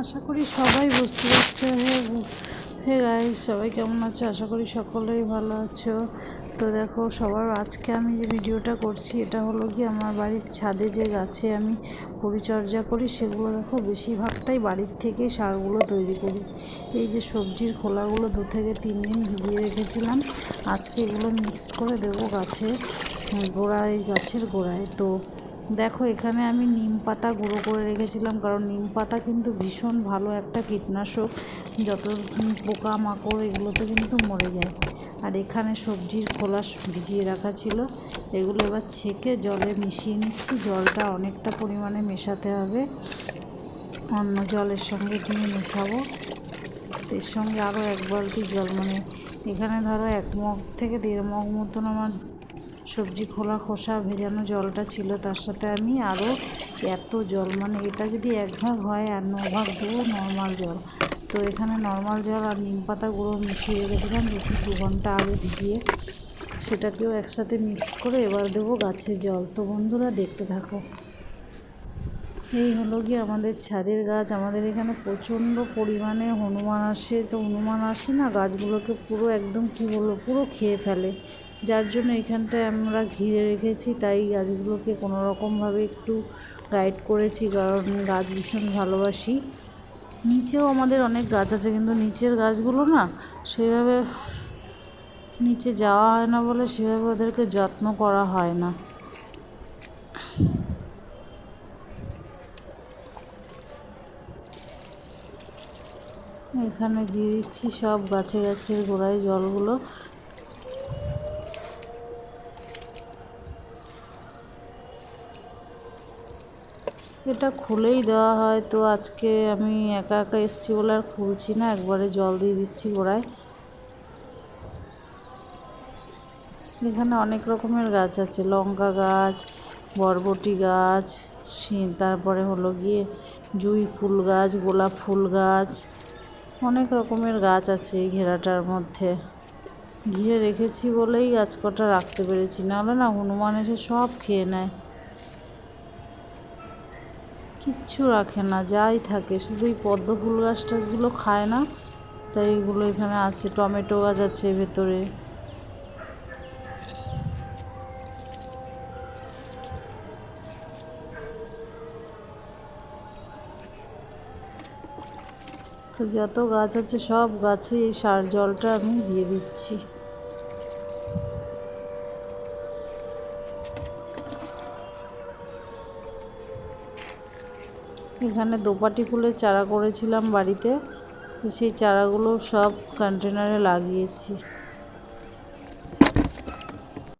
আশা করি সবাই বুঝতে পারছ। হে হে গাইস সবাই কেমন আছো? আশা করি সকলেই ভালো আছো। তো দেখো, সবার আজকে আমি যে ভিডিওটা করছি, এটা হলো কি আমার বাড়ির ছাদে যে গাছে আমি পরিচর্যা করি, সেগুলো দেখো বেশিরভাগটাই বাড়ির থেকে সারগুলো তৈরি করি। এই যে সবজির খোলাগুলো দু থেকে তিন দিন ভিজিয়ে রেখেছিলাম, আজকে এগুলো মিক্সড করে দেবো গাছে, গোড়ায়, গাছের গোড়ায়। তো দেখো, এখানে আমি নিম পাতা গুঁড়ো করে রেখেছিলাম, কারণ নিম পাতা কিন্তু ভীষণ ভালো একটা কীটনাশক। যত পোকা মাকড় এগুলোতে কিন্তু মরে যায়। আর এখানে সবজির খোলা ভিজিয়ে রাখা ছিল। এগুলো এবার ছেঁকে জলে মিশিয়ে নিচ্ছি। জলটা অনেকটা পরিমাণে মেশাতে হবে। অন্য জলের সঙ্গে কিনে মেশাবো। এর সঙ্গে আরও এক বালতি জল মানে এখানে ধরো এক মগ থেকে দেড় মগ মতন আমার সবজি খোলা খোসা ভেজানো জলটা ছিল, তার সাথে আমি আরও এত জল মানে এটা যদি এক ভাগ হয় আর ন ভাগ দেবো নর্মাল জল। তো এখানে নর্মাল জল আর নিম পাতা গুঁড়ো মিশিয়ে রেখেছিলাম, দু দু ঘণ্টা আগে ভিজিয়ে। সেটাকেও একসাথে মিক্স করে এবার দেবো গাছে জল। তো বন্ধুরা, দেখতে থাকো। এই হলো কি আমাদের ছাদের গাছ। আমাদের এখানে প্রচণ্ড পরিমাণে হনুমান আসে। তো হনুমান আসলে না গাছগুলোকে পুরো একদম কী বলব, পুরো খেয়ে ফেলে। যার জন্য এখানটায় আমরা ঘিরে রেখেছি, তাই গাছগুলোকে কোনো রকমভাবে একটু গাইড করেছি, কারণ গাছ ভীষণ ভালোবাসি। নিচেও আমাদের অনেক গাছ আছে, কিন্তু নিচের গাছগুলো না সেভাবে নিচে যাওয়া হয় না বলে সেভাবে ওদেরকে যত্ন করা হয় না। এখানে দিয়ে দিচ্ছি সব গাছে গাছের গোড়ায় জলগুলো। এটা খুলেই দেওয়া হয়। তো আজকে আমি একা একা এসছি বলে আর খুলছি না। একবারে জল দিয়ে দিচ্ছি গোড়ায়। এখানে অনেক রকমের গাছ আছে। লঙ্কা গাছ, বরবটি গাছ তারপরে হলো গিয়ে জুঁই ফুল গাছ, গোলাপ ফুল গাছ, অনেক রকমের গাছ আছে এই ঘেরাটার মধ্যে। ঘিরে রেখেছি বলেই গাছ কটা রাখতে পেরেছি। নাহলে না হনুমান এসে সব খেয়ে নেয়। কিচ্ছু রাখে না, যাই থাকে। শুধু এই পদ্ম ফুল গাছ টাছগুলো খায় না, তাই এগুলো এখানে আছে। টমেটো গাছ আছে ভেতরে। তো যত গাছ আছে, সব গাছে এই সার জলটা আমি দিয়ে দিচ্ছি। এখানে দোপাটি ফুলের চারা করেছিলাম বাড়িতে। সেই চারাগুলো সব কন্টেনারে লাগিয়েছি।